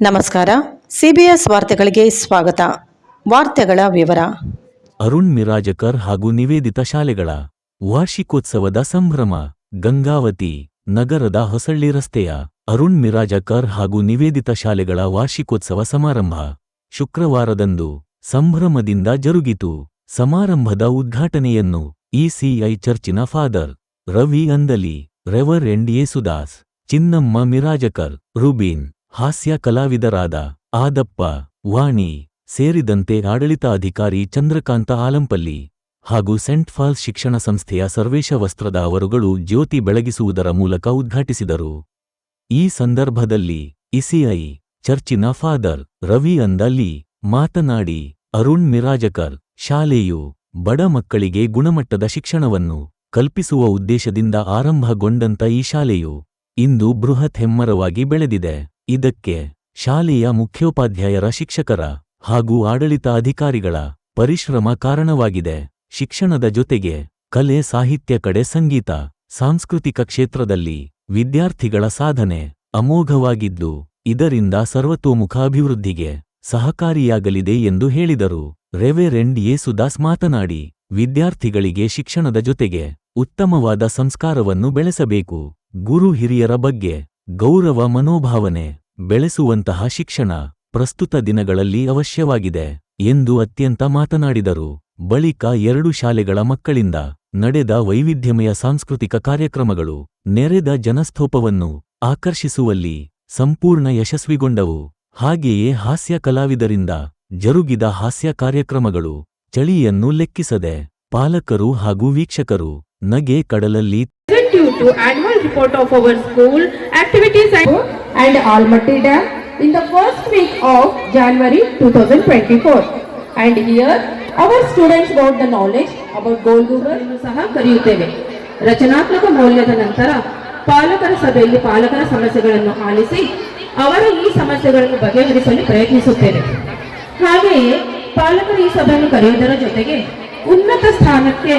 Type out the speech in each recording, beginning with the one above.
ನಮಸ್ಕಾರ. ಸಿಬಿಎಸ್ ವಾರ್ತೆಗಳಿಗೆ ಸ್ವಾಗತ. ವಾರ್ತೆಗಳ ವಿವರ. ಅರುಣ್ ಮಿರಾಜಕರ್ ಹಾಗೂ ನಿವೇದಿತ ಶಾಲೆಗಳ ವಾರ್ಷಿಕೋತ್ಸವದ ಸಂಭ್ರಮ, ಗಂಗಾವತಿ, ನಗರದ ಹೊಸಳ್ಳಿ ರಸ್ತೆಯ ಅರುಣ್ ಮಿರಾಜಕರ್ ಹಾಗೂ ನಿವೇದಿತ ಶಾಲೆಗಳ ವಾರ್ಷಿಕೋತ್ಸವ ಸಮಾರಂಭ ಶುಕ್ರವಾರದಂದು ಸಂಭ್ರಮದಿಂದ ಜರುಗಿತು. ಸಮಾರಂಭದ ಉದ್ಘಾಟನೆಯನ್ನು ಇಸಿಐ ಚರ್ಚಿನ father Ravi ಅಂದಲಿ, reverend Yesudas Chinnamma Mirajkar, Rubeen ಹಾಸ್ಯ ಕಲಾವಿದರಾದ ಆದಪ್ಪ, ವಾಣಿ ಸೇರಿದಂತೆ ಆಡಳಿತಾಧಿಕಾರಿ ಚಂದ್ರಕಾಂತ ಆಲಂಪಲ್ಲಿ ಹಾಗೂ ಸೆಂಟ್ ಫಾಲ್ಸ್ ಶಿಕ್ಷಣ ಸಂಸ್ಥೆಯ ಸರ್ವೇಶ ವಸ್ತ್ರದ ಅವರುಗಳು ಜ್ಯೋತಿ ಬೆಳಗಿಸುವುದರ ಮೂಲಕ ಉದ್ಘಾಟಿಸಿದರು. ಈ ಸಂದರ್ಭದಲ್ಲಿ ಇಸಿಐ ಚರ್ಚಿನ ಫಾದರ್ ರವಿ ಅಂದಲಿ ಮಾತನಾಡಿ, ಅರುಣ್ ಮಿರಾಜಕರ್ ಶಾಲೆಯು ಬಡ ಮಕ್ಕಳಿಗೆ ಗುಣಮಟ್ಟದ ಶಿಕ್ಷಣವನ್ನು ಕಲ್ಪಿಸುವ ಉದ್ದೇಶದಿಂದ ಆರಂಭಗೊಂಡಂತ ಈ ಶಾಲೆಯು ಇಂದು ಬೃಹತ್ ಹೆಮ್ಮರವಾಗಿ ಬೆಳೆದಿದೆ. ಇದಕ್ಕೆ ಶಾಲೆಯ ಮುಖ್ಯೋಪಾಧ್ಯಾಯರ ಶಿಕ್ಷಕರ ಹಾಗೂ ಆಡಳಿತ ಅಧಿಕಾರಿಗಳ ಪರಿಶ್ರಮ ಕಾರಣವಾಗಿದೆ. ಶಿಕ್ಷಣದ ಜೊತೆಗೆ ಕಲೆ, ಸಾಹಿತ್ಯ ಕಡೆ ಸಂಗೀತ, ಸಾಂಸ್ಕೃತಿಕ ಕ್ಷೇತ್ರದಲ್ಲಿ ವಿದ್ಯಾರ್ಥಿಗಳ ಸಾಧನೆ ಅಮೋಘವಾಗಿದ್ದು, ಇದರಿಂದ ಸರ್ವತೋಮುಖ ಅಭಿವೃದ್ಧಿಗೆ ಸಹಕಾರಿಯಾಗಲಿದೆ ಎಂದು ಹೇಳಿದರು. ರೆವೆರೆಂಡ್ ಯೇಸುದಾಸ್ ಮಾತನಾಡಿ, ವಿದ್ಯಾರ್ಥಿಗಳಿಗೆ ಶಿಕ್ಷಣದ ಜೊತೆಗೆ ಉತ್ತಮವಾದ ಸಂಸ್ಕಾರವನ್ನು ಬೆಳೆಸಬೇಕು. ಗುರು ಹಿರಿಯರ ಬಗ್ಗೆ ಗೌರವ ಮನೋಭಾವನೆ ಬೆಳೆಸುವಂತಹ ಶಿಕ್ಷಣ ಪ್ರಸ್ತುತ ದಿನಗಳಲ್ಲಿ ಅವಶ್ಯವಾಗಿದೆ ಎಂದು ಅತ್ಯಂತ ಮಾತನಾಡಿದರು. ಬಳಿಕ ಎರಡು ಶಾಲೆಗಳ ಮಕ್ಕಳಿಂದ ನಡೆದ ವೈವಿಧ್ಯಮಯ ಸಾಂಸ್ಕೃತಿಕ ಕಾರ್ಯಕ್ರಮಗಳು ನೆರೆದ ಜನಸ್ತೋಪವನ್ನು ಆಕರ್ಷಿಸುವಲ್ಲಿ ಸಂಪೂರ್ಣ ಯಶಸ್ವಿಗೊಂಡವು. ಹಾಗೆಯೇ ಹಾಸ್ಯ ಕಲಾವಿದರಿಂದ ಜರುಗಿದ ಹಾಸ್ಯ ಕಾರ್ಯಕ್ರಮಗಳು ಚಳಿಯನ್ನು ಲೆಕ್ಕಿಸದೆ ಪಾಲಕರು ಹಾಗೂ ವೀಕ್ಷಕರು ನಗೆ ಕಡಲಲ್ಲಿ you to annual report of our school activities and, Almaty Dam in the first week of January 2024. And here our students got the knowledge about ಗೋಲ್ಗುಬರ್ ಸಹ ಕರೆಯುತ್ತೇವೆ ರಚನಾತ್ಮಕ ಮೌಲ್ಯದ ನಂತರ ಪಾಲಕರ ಸಭೆಯಲ್ಲಿ ಪಾಲಕರ ಸಮಸ್ಯೆಗಳನ್ನು ಆಲಿಸಿ ಅವರ ಈ ಸಮಸ್ಯೆಗಳನ್ನು ಬಗೆಹರಿಸಲು ಪ್ರಯತ್ನಿಸುತ್ತೇವೆ ಹಾಗೆಯೇ ಪಾಲಕರು ಈ ಸಭೆಯನ್ನು ಕರೆಯುವುದರ ಜೊತೆಗೆ ಉನ್ನತ ಸ್ಥಾನಕ್ಕೆ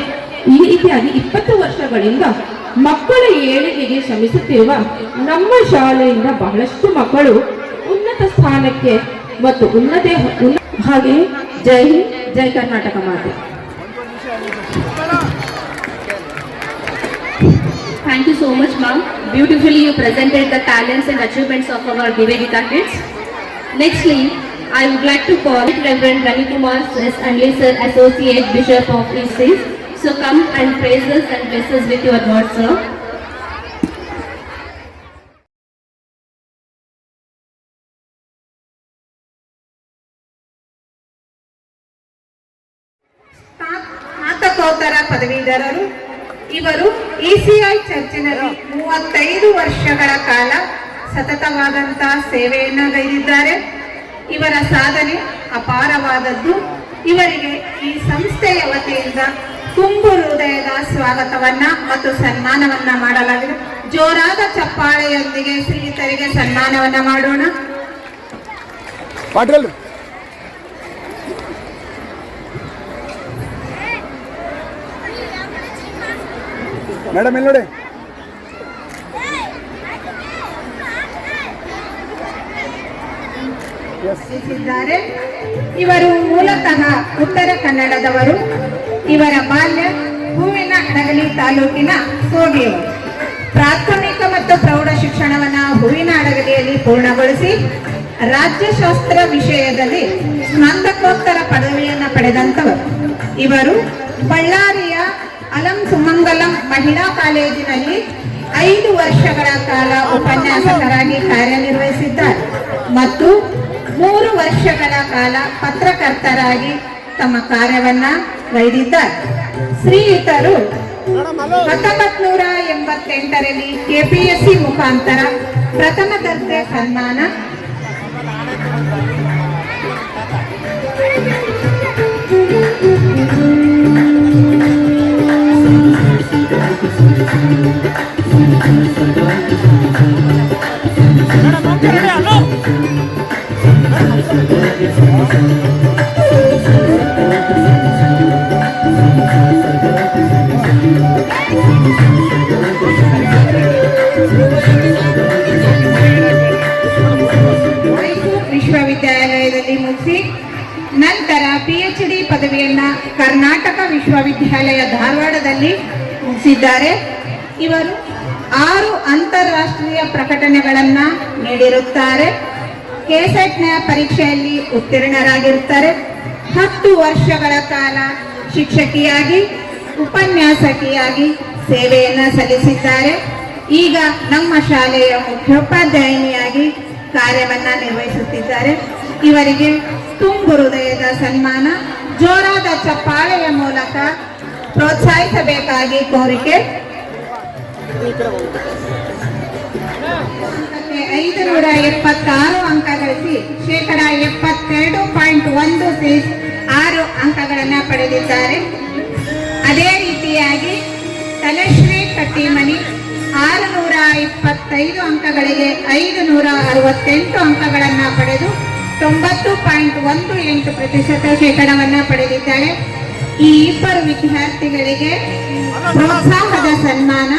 ಈ ರೀತಿಯಾಗಿ ಇಪ್ಪತ್ತು ವರ್ಷಗಳಿಂದ ಮಕ್ಕಳ ಏಳಿಗೆಗೆ ಶ್ರಮಿಸುತ್ತಿರುವ ನಮ್ಮ ಶಾಲೆಯಿಂದ ಬಹಳಷ್ಟು ಮಕ್ಕಳು ಉನ್ನತ ಸ್ಥಾನಕ್ಕೆ ಮತ್ತು ಉನ್ನತ ಹಾಗೆ ಜೈ ಹಿಂದ್, ಜೈ ಕರ್ನಾಟಕ ಮಾತೆ. Thank you so much ma'am beautifully you presented the talents and achievements of our Nivedita kids nextly I would like to call reverend Ravikumar sir and sir associate bishop of east So come and praise us and bless us with your words, sir. ಸ್ನಾತಕೋತ್ತರ ಪದವೀಧರರು ಇವರು ECI ಚರ್ಚಿನಲ್ಲಿ ಮೂವತ್ತೈದು ವರ್ಷಗಳ ಕಾಲ ಸತತವಾದಂತಹ ಸೇವೆಯನ್ನು ಗೈದಿದ್ದಾರೆ ಇವರ ಸಾಧನೆ ಅಪಾರವಾದದ್ದು ಇವರಿಗೆ ಈ ಸಂಸ್ಥೆಯ ವತಿಯಿಂದ ತುಂಬು ಹೃದಯದ ಸ್ವಾಗತವನ್ನ ಮತ್ತು ಸನ್ಮಾನವನ್ನ ಮಾಡಲಾಗಿದೆ. ಜೋರಾದ ಚಪ್ಪಾಳೆಯೊಂದಿಗೆ ಸ್ನೇಹಿತರಿಗೆ ಸನ್ಮಾನವನ್ನ ಮಾಡೋಣ. ಮೇಡಮ್ ಇಲ್ಲಿ ನೋಡಿ? ಇವರು ಮೂಲತಃ ಉತ್ತರ ಕನ್ನಡದವರು. ಇವರ ಬಾಲ್ಯ ಹೂವಿನ ಅಡಗಲಿ ತಾಲೂಕಿನ ಸೋಗಿಯವರು ಪ್ರಾಥಮಿಕ ಮತ್ತು ಪ್ರೌಢ ಶಿಕ್ಷಣವನ್ನ ಹೂವಿನ ಅಡಗಲಿಯಲ್ಲಿ ಪೂರ್ಣಗೊಳಿಸಿ ರಾಜ್ಯಶಾಸ್ತ್ರ ವಿಷಯದಲ್ಲಿ ಸ್ನಾತಕೋತ್ತರ ಪದವಿಯನ್ನ ಪಡೆದಂತವರು ಇವರು ಬಳ್ಳಾರಿಯ ಅಲಂ ಸುಮಂಗಲಂ ಮಹಿಳಾ ಕಾಲೇಜಿನಲ್ಲಿ ಐದು ವರ್ಷಗಳ ಕಾಲ ಉಪನ್ಯಾಸಕರಾಗಿ ಕಾರ್ಯನಿರ್ವಹಿಸಿದ್ದಾರೆ. ಮತ್ತು ಮೂರು ವರ್ಷಗಳ ಕಾಲ ಪತ್ರಕರ್ತರಾಗಿ ತಮ್ಮ ಕಾರ್ಯವನ್ನ ಗೈದಿದ್ದಾರೆ ಶ್ರೀಯುತರು ಹತ್ತೊಂಬತ್ ನೂರ ಎಂಬತ್ತೆಂಟರಲ್ಲಿ ಕೆಪಿಎಸ್ಸಿ ಮುಖಾಂತರ ಪ್ರಥಮ ದರ್ಜೆ ಸನ್ಮಾನ ಇವರು ಆರು ಅಂತಾರಾಷ್ಟ್ರೀಯ ಪ್ರಕಟಣೆಗಳನ್ನ ನೀಡಿರುತ್ತಾರೆ. ಕೆಸೆಟ್ನ ಪರೀಕ್ಷೆಯಲ್ಲಿ ಉತ್ತೀರ್ಣರಾಗಿರುತ್ತಾರೆ. ಹತ್ತು ವರ್ಷಗಳ ಕಾಲ ಶಿಕ್ಷಕಿಯಾಗಿ, ಉಪನ್ಯಾಸಕಿಯಾಗಿ ಸೇವೆಯನ್ನ ಸಲ್ಲಿಸಿದ್ದಾರೆ. ಈಗ ನಮ್ಮ ಶಾಲೆಯ ಮುಖ್ಯೋಪಾಧ್ಯಾಯಿನಿಯಾಗಿ ಕಾರ್ಯವನ್ನ ನಿರ್ವಹಿಸುತ್ತಿದ್ದಾರೆ. ಇವರಿಗೆ ತುಂಬು ಹೃದಯದ ಸನ್ಮಾನ, ಜೋರಾದ ಚಪ್ಪಾಳೆಯ ಮೂಲಕ ಪ್ರೋತ್ಸಾಹಿಸಬೇಕಾಗಿ ಕೋರಿಕೆ. ಐದು ನೂರ ಎಪ್ಪತ್ತಾರು ಅಂಕ ಗಳಿಸಿ ಶೇಕಡ ಎಪ್ಪತ್ತೆರಡು ಪಾಯಿಂಟ್ ಒಂದು ಆರು ಅಂಕಗಳನ್ನ ಪಡೆದಿದ್ದಾರೆ. ಅದೇ ರೀತಿಯಾಗಿ ತನಶ್ರೀ ಕಟ್ಟಿಮನಿ ಆರು ನೂರ ಇಪ್ಪತ್ತೈದು ಅಂಕಗಳಿಗೆ ಐದು ನೂರ ಅರವತ್ತೆಂಟು ಅಂಕಗಳನ್ನ ಪಡೆದು ತೊಂಬತ್ತು ಪಾಯಿಂಟ್ ಒಂದು ಎಂಟು ಪ್ರತಿಶತ ಶೇಕಡವನ್ನ ಪಡೆದಿದ್ದಾಳೆ ಈ ಇಬ್ಬರು ವಿದ್ಯಾರ್ಥಿಗಳಿಗೆ ಪ್ರೋತ್ಸಾಹದ ಸನ್ಮಾನ.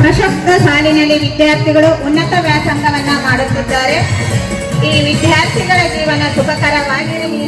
ಪ್ರಶಸ್ತ ಸಾಲಿನಲ್ಲಿ ವಿದ್ಯಾರ್ಥಿಗಳು ಉನ್ನತ ವ್ಯಾಸಂಗವನ್ನ ಮಾಡುತ್ತಿದ್ದಾರೆ. ಈ ವಿದ್ಯಾರ್ಥಿಗಳ ಜೀವನ ಸುಖಕರವಾಗಿರಲಿ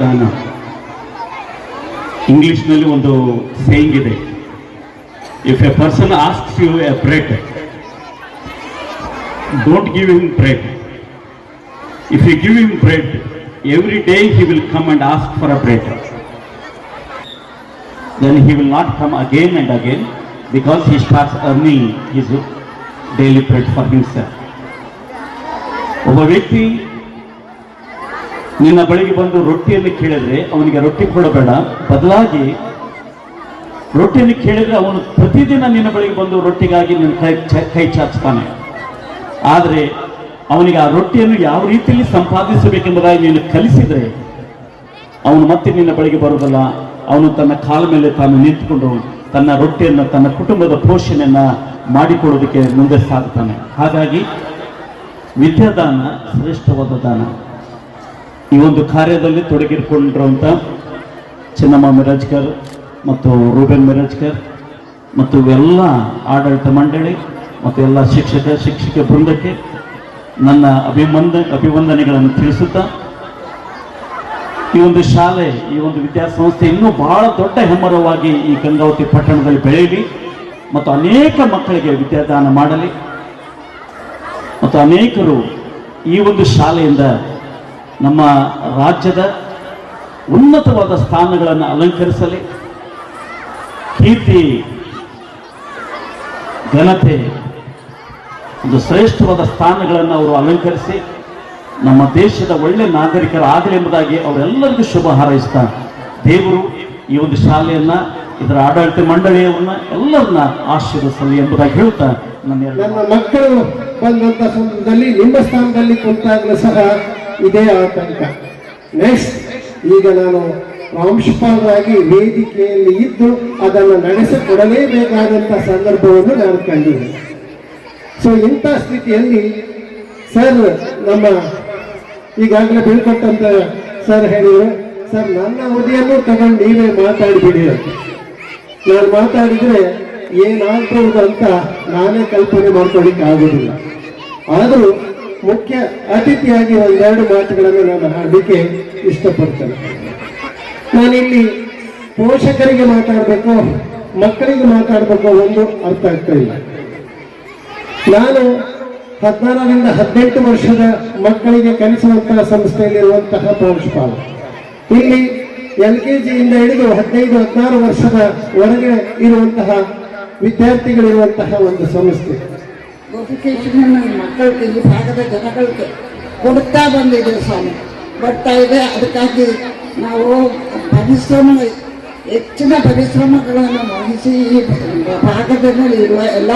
ದಾನ ನಲ್ಲಿ ಇಂಗ್ಲಿಷ್ನಲ್ಲಿ ಒಂದು ಸೇಯಿಂಗ್ ಇದೆ. If a person asks you a bread don't give him bread if you give him bread every day he will come and ask for a bread then he will not come again and again because he starts earning his daily bread for himself ಒಬ್ಬ ವ್ಯಕ್ತಿ ನಿನ್ನ ಬಳಿಗೆ ಬಂದು ರೊಟ್ಟಿಯನ್ನು ಕೇಳಿದ್ರೆ ಅವನಿಗೆ ರೊಟ್ಟಿ ಕೊಡಬೇಡ. ಬದಲಾಗಿ ರೊಟ್ಟಿಯನ್ನು ಕೇಳಿದ್ರೆ ಅವನು ಪ್ರತಿದಿನ ನಿನ್ನ ಬಳಿಗೆ ಬಂದು ರೊಟ್ಟಿಗಾಗಿ ನಿನ್ನ ಕೈ ಕೈ ಚಾಚ್ತಾನೆ. ಆದರೆ ಅವನಿಗೆ ಆ ರೊಟ್ಟಿಯನ್ನು ಯಾವ ರೀತಿಯಲ್ಲಿ ಸಂಪಾದಿಸಬೇಕೆಂಬುದಾಗಿ ನೀನು ಕಲಿಸಿದರೆ ಅವನು ಮತ್ತೆ ನಿನ್ನ ಬಳಿಗೆ ಬರುವುದಲ್ಲ. ಅವನು ತನ್ನ ಕಾಲ ಮೇಲೆ ತಾನು ನಿಂತುಕೊಂಡು ತನ್ನ ರೊಟ್ಟಿಯನ್ನು ತನ್ನ ಕುಟುಂಬದ ಪೋಷಣೆಯನ್ನು ಮಾಡಿಕೊಳ್ಳೋದಕ್ಕೆ ಮುಂದೆ ಸಾಗ್ತಾನೆ. ಹಾಗಾಗಿ ವಿದ್ಯಾದಾನ ಶ್ರೇಷ್ಠವಾದ ದಾನ. ಈ ಒಂದು ಕಾರ್ಯದಲ್ಲಿ ತೊಡಗಿಕೊಂಡಿರುವಂಥ ಚಿನ್ನಮ್ಮ ಮಿರಾಜ್ಕರ್ ಮತ್ತು ರೂಬೆನ್ ಮಿರಾಜ್ಕರ್ ಮತ್ತು ಎಲ್ಲ ಆಡಳಿತ ಮಂಡಳಿ ಮತ್ತು ಎಲ್ಲ ಶಿಕ್ಷಕ ಶಿಕ್ಷಕ ಬೃಂದಕ್ಕೆ ನನ್ನ ಅಭಿಮಂದ, ಅಭಿವಂದನೆಗಳನ್ನು ತಿಳಿಸುತ್ತಾ ಈ ಒಂದು ಶಾಲೆ, ಈ ಒಂದು ವಿದ್ಯಾಸಂಸ್ಥೆ ಇನ್ನೂ ಬಹಳ ದೊಡ್ಡ ಹೆಮ್ಮರವಾಗಿ ಈ ಗಂಗಾವತಿ ಪಟ್ಟಣದಲ್ಲಿ ಬೆಳೆಯಲಿ ಮತ್ತು ಅನೇಕ ಮಕ್ಕಳಿಗೆ ವಿದ್ಯಾದಾನ ಮಾಡಲಿ. ಮತ್ತು ಅನೇಕರು ಈ ಒಂದು ಶಾಲೆಯಿಂದ ನಮ್ಮ ರಾಜ್ಯದ ಉನ್ನತವಾದ ಸ್ಥಾನಗಳನ್ನು ಅಲಂಕರಿಸಲಿ. ಕೀರ್ತಿ ಘನತೆ, ಒಂದು ಶ್ರೇಷ್ಠವಾದ ಸ್ಥಾನಗಳನ್ನು ಅವರು ಅಲಂಕರಿಸಿ ನಮ್ಮ ದೇಶದ ಒಳ್ಳೆ ನಾಗರಿಕರಾಗಲಿ ಎಂಬುದಾಗಿ ಅವರೆಲ್ಲರಿಗೂ ಶುಭ ಹಾರೈಸ್ತಾ ದೇವರು ಈ ಒಂದು ಶಾಲೆಯನ್ನು, ಇದರ ಆಡಳಿತ ಮಂಡಳಿಯವನ್ನು ಎಲ್ಲರನ್ನ ಆಶೀರ್ವಿಸಲಿ ಎಂಬುದಾಗಿ ಹೇಳ್ತಾ ನನ್ನ ಮಕ್ಕಳು ಬಂದಂತ ಸಂದರ್ಭದಲ್ಲಿ ನಿಮ್ಮ ಸ್ಥಾನದಲ್ಲಿ ಕುಂತಾಗಲೂ ಸಹ ಇದೇ ಆತಂಕ. ನೆಕ್ಸ್ಟ್ ಈಗ ನಾನು ಪ್ರಾಂಶುಪಾಲರಾಗಿ ವೇದಿಕೆಯಲ್ಲಿ ಇದ್ದು ಅದನ್ನು ನಡೆಸಿಕೊಡಲೇಬೇಕಾದಂಥ ಸಂದರ್ಭವನ್ನು ನಾನು ಕಂಡಿದ್ದೇನೆ. ಸೊ ಇಂಥ ಸ್ಥಿತಿಯಲ್ಲಿ ಸರ್ ನಮ್ಮ ಈಗಾಗಲೇ ಬೀಳ್ಕೊಟ್ಟಂತ ಸರ್ ಹೇಳಿದರು, ಸರ್, ನನ್ನ ಅವಧಿಯನ್ನು ತಗೊಂಡು ನೀವೇ ಮಾತಾಡಿಬಿಡಿ ಅಂತ. ನಾನು ಮಾತಾಡಿದರೆ ಏನಾಗ್ಬಹುದು ಅಂತ ನಾನೇ ಕಲ್ಪನೆ ಮಾಡ್ಕೊಳ್ಳಿಕ್ಕೆ ಆಗೋದಿಲ್ಲ ಆದರೂ ಮುಖ್ಯ ಅತಿಥಿಯಾಗಿ ಒಂದೆರಡು ಮಾತುಗಳನ್ನು ನಾನು ಹಾಡಲಿಕ್ಕೆ ಇಷ್ಟಪಡ್ತೇನೆ. ನಾನಿಲ್ಲಿ ಪೋಷಕರಿಗೆ ಮಾತಾಡಬೇಕು, ಮಕ್ಕಳಿಗೆ ಮಾತಾಡಬೇಕು ಒಂದು ಅರ್ಥ ಆಗ್ತಾ ಇಲ್ಲ. ನಾನು ಹದಿನಾರರಿಂದ ಹದಿನೆಂಟು ವರ್ಷದ ಮಕ್ಕಳಿಗೆ ಕಲಿಸುವಂತಹ ಸಂಸ್ಥೆಯಲ್ಲಿರುವಂತಹ ಪ್ರಾಂಶುಪಾಲ ಇಲ್ಲಿ ಎಲ್ ಕೆ ಜಿಯಿಂದ ಹಿಡಿದು ಹದಿನೈದು, ಹದಿನಾರು ವರ್ಷದ ಒಳಗೆ ಇರುವಂತಹ ವಿದ್ಯಾರ್ಥಿಗಳಿರುವಂತಹ ಒಂದು ಸಂಸ್ಥೆ. ನೋಟಿಫಿಕೇಶನ್ ಮಕ್ಕಳಿಗೆ ಈ ಭಾಗದ ಜನಗಳಿಗೆ ಕೊಡ್ತಾ ಬಂದಿದೆ ಸ್ವಾಮಿ. ಬರ್ತಾ ಇದೆ, ಅದಕ್ಕಾಗಿ ನಾವು ಪರಿಶ್ರಮ, ಹೆಚ್ಚಿನ ಪರಿಶ್ರಮಗಳನ್ನು ವಹಿಸಿ ಈ ಭಾಗದಲ್ಲಿ ಇರುವ ಎಲ್ಲ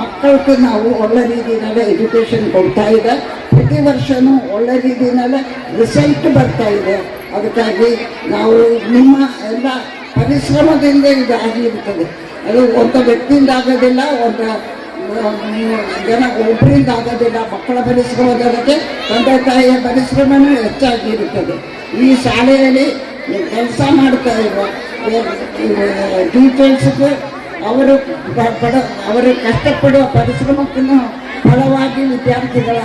ಮಕ್ಕಳಿಗೆ ನಾವು ಒಳ್ಳೆ ರೀತಿಯಲ್ಲಿ ಎಜುಕೇಷನ್ ಕೊಡ್ತಾ ಇದೆ. ಪ್ರತಿ ವರ್ಷವೂ ಒಳ್ಳೆ ರೀತಿಯಲ್ಲಿ ರಿಸಲ್ಟ್ ಬರ್ತಾ ಇದೆ. ಅದಕ್ಕಾಗಿ ನಾವು ನಿಮ್ಮ ಎಲ್ಲ ಪರಿಶ್ರಮದಿಂದ ಇದು ಆಗಿರುತ್ತದೆ ಅದು ಒಂದು ವ್ಯಕ್ತಿಯಿಂದ ಆಗೋದಿಲ್ಲ, ಒಂದು ಜನ ಒಬ್ಬರಿಂದ ಆಗೋದಿಲ್ಲ, ಮಕ್ಕಳ ಪರಿಶ್ರಮದೊಳಗೆ ತಂದೆ ತಾಯಿಯ ಪರಿಶ್ರಮನೂ ಹೆಚ್ಚಾಗಿರುತ್ತದೆ ಈ ಶಾಲೆಯಲ್ಲಿ ಕೆಲಸ ಮಾಡ್ತಾ ಇರುವ ಟೀಚರ್ಸ್ಗೆ ಅವರು ಪಡ ಅವರು ಕಷ್ಟಪಡುವ ಪರಿಶ್ರಮಕ್ಕೂ ಫಲವಾಗಿ ವಿದ್ಯಾರ್ಥಿಗಳ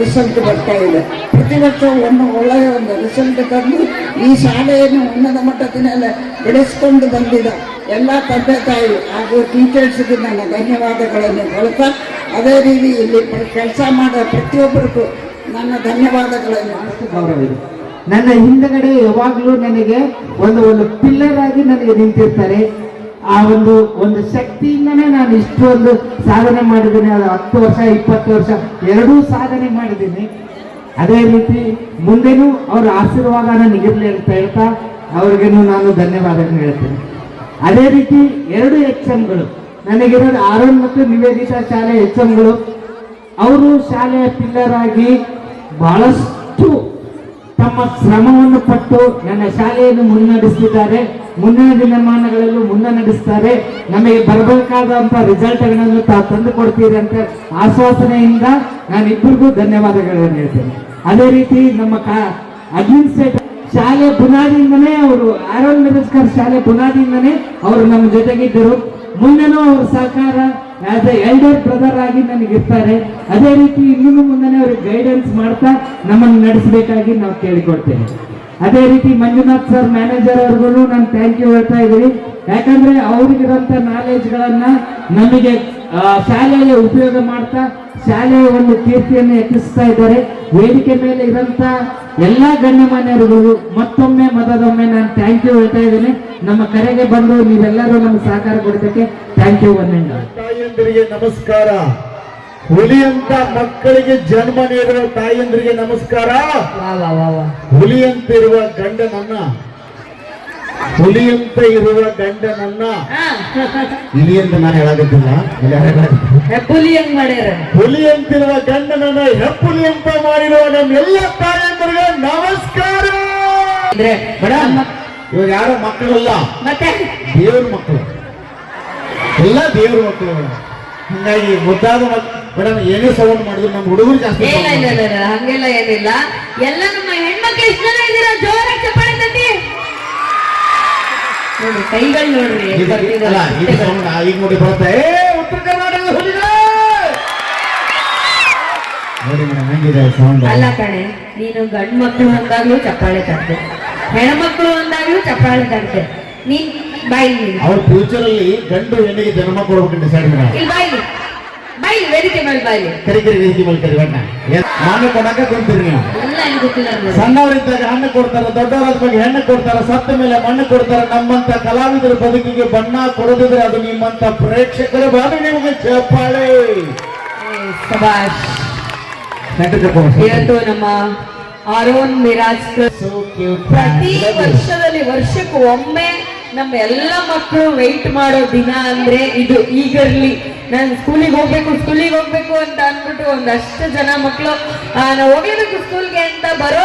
ರಿಸಲ್ಟ್ ಬರ್ತಾ ಇದೆ. ಪ್ರತಿ ವರ್ಷ ಒಂದು ಒಳ್ಳೆಯ ಒಂದು ರಿಸಲ್ಟ್ ತಂದು ಈ ಶಾಲೆಯನ್ನು ಉನ್ನತ ಮಟ್ಟದಲ್ಲಿ ಬೆಳೆಸ್ಕೊಂಡು ಬಂದಿದ. ಎಲ್ಲ ತಂದೆ ತಾಯಿ ಹಾಗೂ ಟೀಚರ್ಸ್ಗೆ ನನ್ನ ಧನ್ಯವಾದಗಳನ್ನು ಹೇಳ್ತಾ ಅದೇ ರೀತಿ ಇಲ್ಲಿ ಕೆಲಸ ಮಾಡೋ ಪ್ರತಿಯೊಬ್ಬರಿಗೂ ನನ್ನ ಧನ್ಯವಾದಗಳನ್ನು ಗೌರವ ಇದೆ ನನ್ನ ಹಿಂದಗಡೆ ಯಾವಾಗಲೂ ನನಗೆ ಒಂದು ಒಂದು ಪಿಲ್ಲರ್ ಆಗಿ ನನಗೆ ನಿಂತಿರ್ತಾರೆ. ಆ ಒಂದು ಒಂದು ಶಕ್ತಿಯಿಂದನೇ ನಾನು ಇಷ್ಟೊಂದು ಸಾಧನೆ ಮಾಡಿದ್ದೀನಿ. ಅದು ಹತ್ತು ವರ್ಷ, ಇಪ್ಪತ್ತು ವರ್ಷ, ಎರಡೂ ಸಾಧನೆ ಮಾಡಿದ್ದೀನಿ. ಅದೇ ರೀತಿ ಮುಂದೆನೂ ಅವರ ಆಶೀರ್ವಾದ ನನಗಿರಲಿ ಅಂತ ಹೇಳ್ತಾ, ಅವ್ರಿಗೇನು ನಾನು ಧನ್ಯವಾದಗಳನ್ನು ಹೇಳ್ತೇನೆ. ಅದೇ ರೀತಿ ಎರಡು ಎಚ್ ಎಮ್ಗಳು ನನಗಿರೋದು ಆರೋನ್ ಮತ್ತು ನಿವೇದಿತಾ ಶಾಲೆ ಎಚ್ ಎಮ್ಗಳು ಅವರು ಶಾಲೆಯ ಪಿಲ್ಲರ್ ಆಗಿ ಬಹಳಷ್ಟು ತಮ್ಮ ಶ್ರಮವನ್ನು ಪಟ್ಟು ನನ್ನ ಶಾಲೆಯನ್ನು ಮುನ್ನಡೆಸಿದ್ದಾರೆ ಮುಂದಿನ ದಿನಮಾನಗಳಲ್ಲೂ ಮುನ್ನಡೆಸ್ತಾರೆ ನಮಗೆ ಬರಬೇಕಾದಂತ ರಿಸಲ್ಟ್ಗಳನ್ನು ತಾವು ತಂದು ಕೊಡ್ತೀರಿ ಅಂತ ಆಶ್ವಾಸನೆಯಿಂದ ನಾನು ಇಬ್ಬರಿಗೂ ಧನ್ಯವಾದಗಳನ್ನು ಹೇಳ್ತೇನೆ. ಅದೇ ರೀತಿ ನಮ್ಮ ಕಾ ಅಡ್ಮಿನಿಸ್ಟ್ರೇಟರ್ ಶಾಲೆ ಬುನಾದಿಯಿಂದನೇ ಅವರು ಆರೋನ್ ಮಿರಸ್ಕರ್ ಶಾಲೆ ಬುನಾದಿಯಿಂದನೇ ಅವರು ನಮ್ಮ ಜೊತೆಗಿದ್ದರು. ಮುಂದೆನೂ ಅವ್ರ ಸಹಕಾರ ಆಸ್ ಎ ಎಲ್ಡರ್ ಬ್ರದರ್ ಆಗಿ ನನಗೆ ಇರ್ತಾರೆ. ಅದೇ ರೀತಿ ಇನ್ನೂ ಮುಂದೆನೇ ಅವ್ರಿಗೆ ಗೈಡೆನ್ಸ್ ಮಾಡ್ತಾ ನಮ್ಮನ್ನು ನಡೆಸಬೇಕಾಗಿ ನಾವು ಕೇಳಿಕೊಡ್ತೇವೆ ಅದೇ ರೀತಿ ಮಂಜುನಾಥ್ ಸರ್ ಮ್ಯಾನೇಜರ್ ಅವ್ರಿಗೂ ನಾನು ಥ್ಯಾಂಕ್ ಯು ಹೇಳ್ತಾ ಇದ್ದೀನಿ. ಯಾಕಂದ್ರೆ ಅವ್ರಿಗಿರೋಂಥ ನಾಲೆಜ್ಗಳನ್ನ ನಮಗೆ ಶಾಲೆಯಲ್ಲಿ ಉಪಯೋಗ ಮಾಡ್ತಾ ಶಾಲೆಯ ಒಂದು ಕೀರ್ತಿಯನ್ನು ಹೆಚ್ಚಿಸ್ತಾ ಇದ್ದಾರೆ. ವೇದಿಕೆ ಮೇಲೆ ಇರೋಂಥ ಎಲ್ಲಾ ಗಣ್ಯಮಾನ್ಯರಿಗೂ ಮತ್ತೊಮ್ಮೆ ಮತ್ತೊಮ್ಮೆ ನಾನು ಥ್ಯಾಂಕ್ ಯು ಹೇಳ್ತಾ ಇದ್ದೇನೆ. ನಮ್ಮ ಕರೆಗೆ ಬಂದು ನೀವೆಲ್ಲರೂ ನಮ್ಗೆ ಸಹಕಾರ ಕೊಡೋದಕ್ಕೆ ಥ್ಯಾಂಕ್ ಯು ಒನ್ ತಾಯಿಯಂದಿರಿಗೆ ತಾಯಂದಿರಿಗೆ ನಮಸ್ಕಾರ. ಹುಲಿಯಂತ ಮಕ್ಕಳಿಗೆ ಜನ್ಮ ನೀಡುವ ತಾಯಿಯಂದಿರಿಗೆ ನಮಸ್ಕಾರ. ಹುಲಿಯಂತಿರುವ ಗಂಡನನ್ನ ಹುಲಿಯಂತ ಇರುವ ಗಂಡನನ್ನ ಇಲಿ ಅಂತ ನಾನು ಹೇಳಾಗತ್ತಿಲ್ಲ ಹೆಬ್ಬುಲಿ ಹೆಂಗ್ ಮಾಡ್ಯಾರ. ಹುಲಿಯಂತಿರುವ ಗಂಡನನ್ನ ಹೆಪ್ಪುಲಿ ಅಂತ ಮಾಡಿರುವ ನಮ್ಮೆಲ್ಲ ತಾಯಂದಿರಿಗೆ ನಮಸ್ಕಾರ. ಇವಾಗ ಯಾರೋ ಮಕ್ಕಳಲ್ಲ? ಮತ್ತೆ? ದೇವ್ರ ಮಕ್ಕಳು. ಎಲ್ಲ ದೇವ್ರ ಮಕ್ಕಳು. ಹಂಗಾಗಿ ಮುದ್ದಾದ ಮೇಡಮ್ ಏನೇ ಸೌಂಡ್ ಮಾಡಿದ್ರು ನಮ್ಮ ಹುಡುಗರು ಜಾಸ್ತಿ ಹಂಗೆಲ್ಲ ಏನಿಲ್ಲ. ಎಲ್ಲ ನಮ್ಮ ಹೆಣ್ಮಕ್ಳು ಇಷ್ಟ ಇದ್ದೀರಾ? ಜೋರಾಗಿ ಚಪ್ಪಾಳೆ ನೋಡಿ ಕೈಗಳು ನೋಡ್ರಿ ಈಗ ನೋಡಿ ಬರುತ್ತೆ. ಉತ್ತರ ನೋಡಿ ಮೇಡಮ್ ಹೆಂಗಿದೆ ಸೌಂಡ್? ಅಲ್ಲ ಕಣೆ ನೀನು ಗಂಡ್ ಮಕ್ಳು ಅಂದಾಗ್ಲೂ ಚಪ್ಪಾಳೆ ತರ್ತೆ ಹೆಣ್ಮಕ್ಳು ಅಂದಾಗ್ಲೂ ಚಪ್ಪಾಳೆ ತರ್ತೆ ನೀನ್ ಬಾಯಿ ಅವ್ರ ಫ್ಯೂಚರ್ ಅಲ್ಲಿ ಗಂಡು ಹೆಣ್ಣಿಗೆ ಜನ್ಮ ಕೊಡ್ಬೇಕು ಡಿಸೈಡ್ ಮೇಡಮ್ ಇಲ್ಲಿ ಬಾಯಿ ಬಾಯಿ ವೇದಿಕೆ ಮೇಲೆ ಬಾರಿ ಕರಿ ವೇದಿಕೆ ಮೇಲೆ ಕರಿ ಬಣ್ಣ ಮಾನ ಕೊಡಕ್ಕೆ ಕುಂತೀರಿ ನೀವು. ಏನ್ ಗೊತ್ತಿಲ್ಲ ಸಣ್ಣವರಿದ್ದಾಗ ಹಣ್ಣು ಕೊಡ್ತಾರ ದೊಡ್ಡವರಾದ ಬಗ್ಗೆ ಹೆಣ್ಣು ಕೊಡ್ತಾರೆ ಸತ್ತ ಮೇಲೆ ಮಣ್ಣು ಕೊಡ್ತಾರೆ ನಮ್ಮಂತ ಕಲಾವಿದರ ಬದುಕಿಗೆ ಬಣ್ಣ ಕೊಡದಿದ್ರೆ ಅದು ನಿಮ್ಮಂತ ಪ್ರೇಕ್ಷಕರ ಬಾರಿ ನಿಮಗೆ ಚಪ್ಪಾಳೆ. ಸಭಾಷ್ ನೆಟ್ಟಗೆ ಇವತ್ತು ನಮ್ಮ ಆರೋನ್ ಮಿರಾಜ್ ಪ್ರತಿ ವರ್ಷದಲ್ಲಿ ವರ್ಷಕ್ಕೆ ಒಮ್ಮೆ ನಮ್ಮ ಎಲ್ಲ ಮಕ್ಕಳು ವೆಯ್ಟ್ ಮಾಡೋ ದಿನ ಅಂದ್ರೆ ಇದು ಈಗರ್ಲಿ. ನಾನು ಸ್ಕೂಲಿಗೆ ಹೋಗ್ಬೇಕು ಸ್ಕೂಲಿಗೆ ಹೋಗ್ಬೇಕು ಅಂತ ಅಂದ್ಬಿಟ್ಟು ಒಂದಷ್ಟು ಜನ ಮಕ್ಕಳು ನಾವು ಹೋಗ್ಲೇಬೇಕು ಸ್ಕೂಲ್ಗೆ ಅಂತ ಬರೋ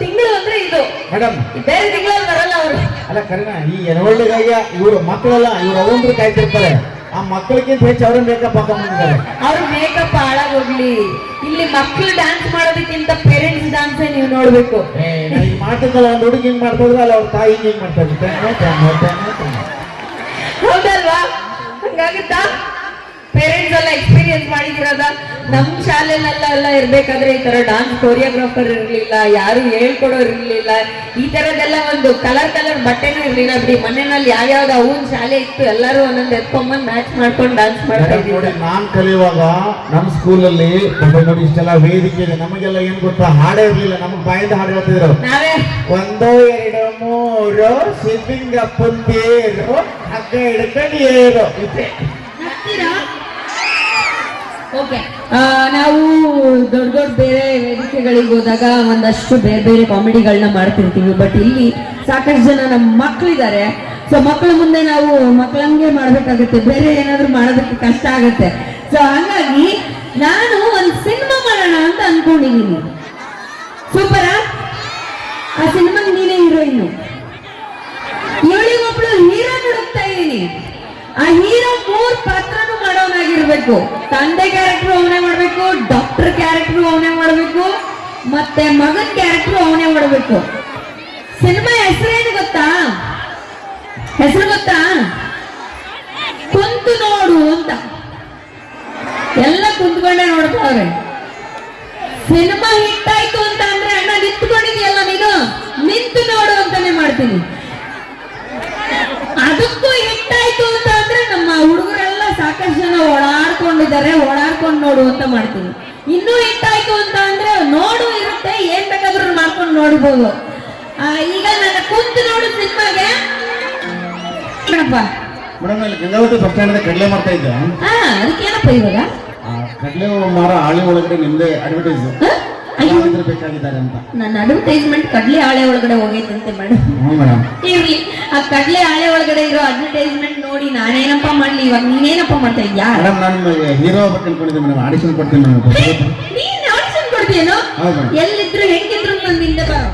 ತಿಂಗಳು ಅಂದ್ರೆ ಇದು. ಮೇಡಮ್ ಬೇರೆ ತಿಂಗಳಲ್ಲಿ ಬರಲ್ಲ ಅವರು. ಅಲ್ಲ ಕರೀನಾ ಈ ಎನವಳ್ಳಿಗಾಗ ಇವರು ಮಕ್ಕಳೆಲ್ಲ ಇವ್ರ ಅವಂದ್ರು ಕಾಯ್ತಿರ್ತಾರೆ. ಆ ಮಕ್ಕಳಿಗಿಂತ ಹೆಚ್ಚು ಅವ್ರ ಮೇಕಪ್ ಹಾಕೊಂಡ್ಬಂದಿದ್ದಾರೆ. ಅವ್ರ ಮೇಕಪ್ ಹಾಳಾಗೋಗ್ಲಿ. ಇಲ್ಲಿ ಮಕ್ಕಳು ಡ್ಯಾನ್ಸ್ ಮಾಡೋದಕ್ಕಿಂತ ಪೇರೆಂಟ್ಸ್ ಡ್ಯಾನ್ಸ್ ನೀವು ನೋಡ್ಬೇಕು. ಮಾಡ್ತಿದ್ದಲ್ಲ ಒಂದು ಹುಡುಗಿ ಹಿಂಗ್ ಮಾಡ್ತಾ ಅಲ್ಲ ಅವ್ರ ತಾಯಿ ಹಿಂಗ್ ಮಾಡ್ತಾ ತೆನ್ನು. ಹೌದಲ್ವಾ? ಹಂಗಾಗುತ್ತಾ? ಪೇರೆಂಟ್ಸ್ ಎಲ್ಲ ಎಕ್ಸ್ಪೀರಿಯನ್ಸ್ ಮಾಡಿದಿರದ ನಮ್ ಶಾಲೆನಲ್ಲೆಲ್ಲ ಇರ್ಬೇಕಾದ್ರೆ ಈ ತರ ಡಾನ್ಸ್ ಕೊರಿಯೋಗ್ರಾಫರ್ ಇರ್ಲಿಲ್ಲ ಯಾರು ಹೇಳ್ಕೊಡೋರ್ ಇರ್ಲಿಲ್ಲ. ಈ ತರದೆಲ್ಲ ಒಂದು ಕಲರ್ ಕಲರ್ ಬಟ್ಟೆನೂ ಇರ್ಲಿಲ್ಲ ಬಿಡಿ. ಮನೆಯಲ್ಲಿ ಯಾವ್ಯಾವ್ದು ಅವನ್ ಶಾಲೆ ಇತ್ತು ಎಲ್ಲರೂ ಒಂದೊಂದು ಎತ್ಕೊಂಬಂದು ಮ್ಯಾಚ್ ಮಾಡ್ಕೊಂಡು ಡಾನ್ಸ್ ಮಾಡ್ತಾ ಇದ್ದೀವಿ ನಾನ್ ಕಲಿಯುವಾಗ ನಮ್ಮ ಸ್ಕೂಲಲ್ಲಿ ನೋಡಿ ಇಷ್ಟೆಲ್ಲ ವೇದಿಕೆ ಇದೆ. ನಮಗೆಲ್ಲ ಏನ್ ಗೊತ್ತಾ? ಹಾಡೇ ಇರ್ಲಿಲ್ಲ. ನಮ್ಗೆ ಬಾಯಿಂದ ಹಾಡು ಹೇಳ್ತಿದ್ರು. ನಾವೇ? ಒಂದು ಎರಡು ಮೂರು ಸಿದ್ದಿಂಗ ಪುಂದೇರು ಹಗ್ಗ ಹಿಡ್ಕೊಂಡು ಏರು. ಇದೆ ಓಕೆ ನಾವು ದೊಡ್ಡ ದೊಡ್ಡ ಬೇರೆ ವೇದಿಕೆಗಳಿಗೆ ಹೋದಾಗ ಒಂದಷ್ಟು ಬೇರೆ ಬೇರೆ ಕಾಮಿಡಿಗಳನ್ನ ಮಾಡ್ತಿರ್ತೀವಿ. ಬಟ್ ಇಲ್ಲಿ ಸಾಕಷ್ಟು ಜನ ನಮ್ಮ ಮಕ್ಕಳಿದ್ದಾರೆ ಸೊ ಮಕ್ಕಳ ಮುಂದೆ ನಾವು ಮಕ್ಕಳಂಗೆ ಮಾಡ್ಬೇಕಾಗುತ್ತೆ. ಬೇರೆ ಏನಾದ್ರು ಮಾಡೋದಕ್ಕೆ ಕಷ್ಟ ಆಗುತ್ತೆ. ಸೊ ಹಂಗಾಗಿ ನಾನು ಒಂದು ಸಿನಿಮಾ ಮಾಡೋಣ ಅಂತ ಅನ್ಕೊಂಡಿದ್ದೀನಿ ಸೂಪರಾ ಆ? ಸಿನಿಮಾಗೆ ನೀನೇ ಹೀರೋಯಿನ್ ಇವಳಿಗೊಬ್ಳು ಹೀರೋ ಹುಡುಕ್ತಾ ಇದ್ದೀನಿ. ಆ ಹೀರೋ ಮೂರ್ ಪಾತ್ರನೂ ಮಾಡೋನಾಗಿರ್ಬೇಕು ತಂದೆ ಕ್ಯಾರೆಕ್ಟರ್ ಅವನೇ ಮಾಡ್ಬೇಕು ಡಾಕ್ಟರ್ ಕ್ಯಾರೆಕ್ಟರ್ ಅವನೇ ಮಾಡ್ಬೇಕು, ಮತ್ತೆ ಮಗನ್ ಕ್ಯಾರೆಕ್ಟರ್ ಅವನೇ ಮಾಡಬೇಕು. ಸಿನಿಮಾ ಹೆಸರೇನು ಗೊತ್ತಾ? ಹೆಸರು ಗೊತ್ತಾ? ಕುಂತು ನೋಡು ಅಂತ. ಎಲ್ಲ ಕುಂತ್ಕೊಂಡೆ ನೋಡ್ತಾವ್ರೆ ಸಿನಿಮಾ ಹಿಟ್ ಆಯ್ತು ಅಂತ ಅಂದ್ರೆ ಅಣ್ಣ ನಿಂತ್ಕೊಂಡಿದ್ಯಲ್ಲ ನೀನು? ನಿಂತು ನೋಡು ಅಂತಾನೆ ಮಾಡ್ತೀನಿ. ಓಡಾಡ್ಕೊಂಡಿದ್ದಾರೆ ಓಡಾಡ್ಕೊಂಡು ನೋಡು ಅಂತ ಮಾಡ್ತೀನಿ. ಇನ್ನೂ ಇಟ್ಟಾಯ್ತು ಅಂತ ಅಂದ್ರೆ ನೋಡು ಇರುತ್ತೆ ಏನ್ ಬೇಕಾದ್ರೂ ಮಾಡ್ಕೊಂಡು ನೋಡ್ಬೋದು. ಈಗ ನನ್ನ ಕುಂತು ನೋಡು ಸಿನಿಮಾಗೆ. ಮೇಡಮ್ ಅಲ್ಲಿ ಗಂಗಾವತಿ ಬಸ್ ಸ್ಟ್ಯಾಂಡ್ ಕಡಲೆ ಮಾಡ್ತಾ ಇದ್ದೆ. ಹಾ ಅದಕ್ಕೇನಪ್ಪ ಇವಾಗ? ಕಡಲೆ ಮಾರ ಹಾಳಿ ಒಳಗಡೆ ನಿಮ್ದೇ ಅಡ್ವರ್ಟೈಸ್ ಬೇಕಾಗಿದ್ದಾರೆ ಅಂತ. ನನ್ನ ಅಡ್ವರ್ಟೈಸ್ಮೆಂಟ್ ಕಡ್ಲೆ ಹಾಳೆ ಒಳಗಡೆ ಹೋಗೈತಂತೆ ಮೇಡಮ್. ಇರ್ಲಿ ಆ ಕಡ್ಲೆ ಹಾಳೆ ಒಳಗಡೆ ಇರೋ ಅಡ್ವರ್ಟೈಸ್ಮೆಂಟ್ ನೋಡಿ ನಾನೇನಪ್ಪ ಮಾಡ್ಲಿ ಇವಾಗ ನೀನೇನಪ್ಪ ಮಾಡ್ತಾ ಇದ್ಯಾ ಮೇಡಮ್ ನಾನು ಹೀರೋ ಆಗ್ಬೇಕು ಅನ್ಕೊಂಡಿದ್ದೆ ಮೇಡಮ್. ಆಡಿಷನ್ ಕೊಡ್ತೀನಿ ಮೇಡಮ್. ನೀನ್ ಆಡಿಷನ್ ಕೊಡ್ತೀಯೇನೋ? ಎಲ್ಲಿದ್ರು ಹೆಂಗಿದ್ರು ನಿಂದೆ ಹಿಂದೆ ಬರೋ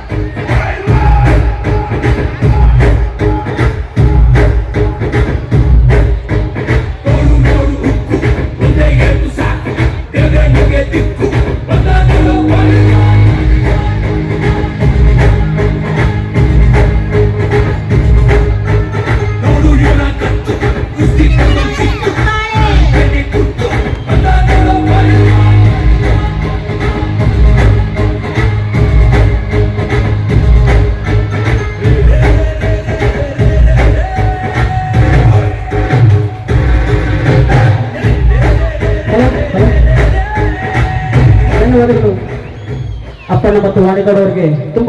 ಮತ್ತು ವಾಣಿಗೌಡವರಿಗೆ ತುಂಬ